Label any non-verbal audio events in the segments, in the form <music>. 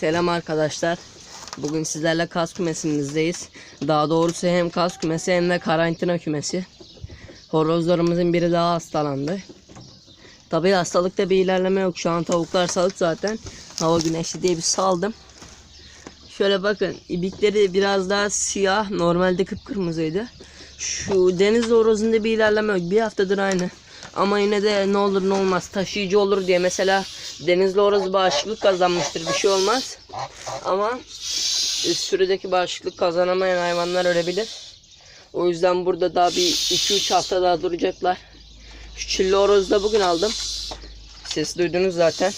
Selam arkadaşlar. Bugün sizlerle kas kümesimizdeyiz. Daha doğrusu hem kas kümesi hem de karantina kümesi. Horozlarımızın biri daha hastalandı. Tabii hastalıkta bir ilerleme yok. Şu an tavuklar salık zaten. Hava güneşli diye bir saldım. Şöyle bakın ibikleri biraz daha siyah. Normalde kıpkırmızıydı. Şu deniz horozunda bir ilerleme yok. Bir haftadır aynı. Ama yine de ne olur ne olmaz taşıyıcı olur diye mesela denizli horoz bağışıklık kazanmıştır bir şey olmaz. Ama e, sürüdeki bağışıklık kazanamayan hayvanlar ölebilir. O yüzden burada daha bir 2-3 hafta daha duracaklar. Şu çilli horozu da bugün aldım. Ses duydunuz zaten.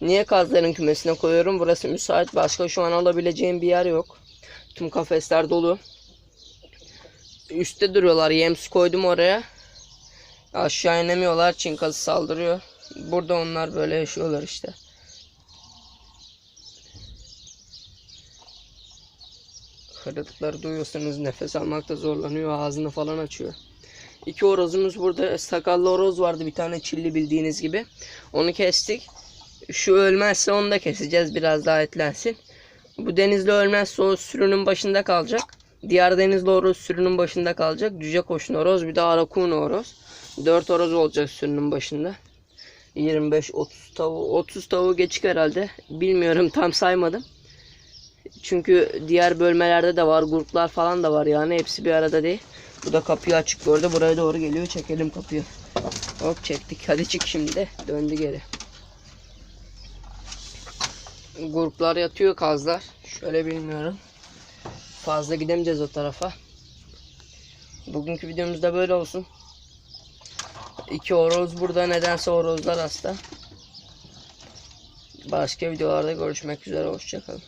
Niye kazların kümesine koyuyorum? Burası müsait. Başka şu an alabileceğim bir yer yok. Tüm kafesler dolu. Üste duruyorlar. Yem su koydum oraya. Aşağı inemiyorlar. Çin kazı saldırıyor. Burada onlar böyle yaşıyorlar işte. Hırıltıkları duyuyorsunuz. Nefes almakta zorlanıyor. Ağzını falan açıyor. İki horozumuz burada. Sakallı horoz vardı. Bir tane çilli bildiğiniz gibi. Onu kestik. Şu ölmezse onu da keseceğiz. Biraz daha etlensin. Bu denizli ölmezse o sürünün başında kalacak. Diğer denizli horoz sürünün başında kalacak. Cüce koşun horoz bir de arakun horoz. 4 horoz olacak sürünün başında. 25-30 tavuğu 30 tavuğu geçik herhalde. Bilmiyorum <laughs> tam saymadım. Çünkü diğer bölmelerde de var. Gruplar falan da var yani. Hepsi bir arada değil. Bu da kapıyı açık bu arada. Buraya doğru geliyor. Çekelim kapıyı. Hop çektik. Hadi çık şimdi de. Döndü geri. Gruplar yatıyor kazlar. Şöyle bilmiyorum. Fazla gidemeyeceğiz o tarafa. Bugünkü videomuz da böyle olsun. İki horoz burada. Nedense horozlar hasta. Başka videolarda görüşmek üzere. Hoşçakalın.